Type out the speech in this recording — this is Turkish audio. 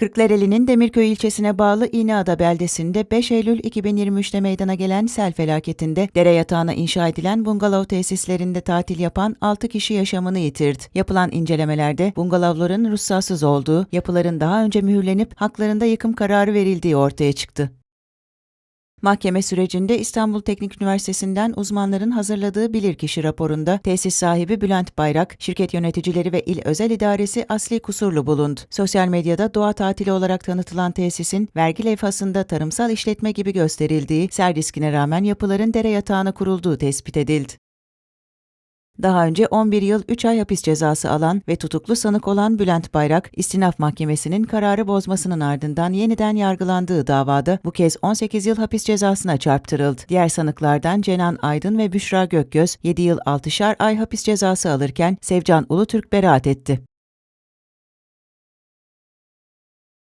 Kırklareli'nin Demirköy ilçesine bağlı İğneada beldesinde 5 Eylül 2023'te meydana gelen sel felaketinde dere yatağına inşa edilen bungalov tesislerinde tatil yapan 6 kişi yaşamını yitirdi. Yapılan incelemelerde bungalovların ruhsatsız olduğu, yapıların daha önce mühürlenip haklarında yıkım kararı verildiği ortaya çıktı. Mahkeme sürecinde İstanbul Teknik Üniversitesi'nden uzmanların hazırladığı bilirkişi raporunda tesis sahibi Bülent Bayrak, şirket yöneticileri ve il özel idaresi asli kusurlu bulundu. Sosyal medyada doğa tatili olarak tanıtılan tesisin vergi levhasında tarımsal işletme gibi gösterildiği, ser riskine rağmen yapıların dere yatağına kurulduğu tespit edildi. Daha önce 11 yıl 3 ay hapis cezası alan ve tutuklu sanık olan Bülent Bayrak, istinaf mahkemesinin kararı bozmasının ardından yeniden yargılandığı davada bu kez 18 yıl hapis cezasına çarptırıldı. Diğer sanıklardan Cenan Aydın ve Büşra Gökgöz 7 yıl 6'şar ay hapis cezası alırken Sevcan Ulutürk beraat etti.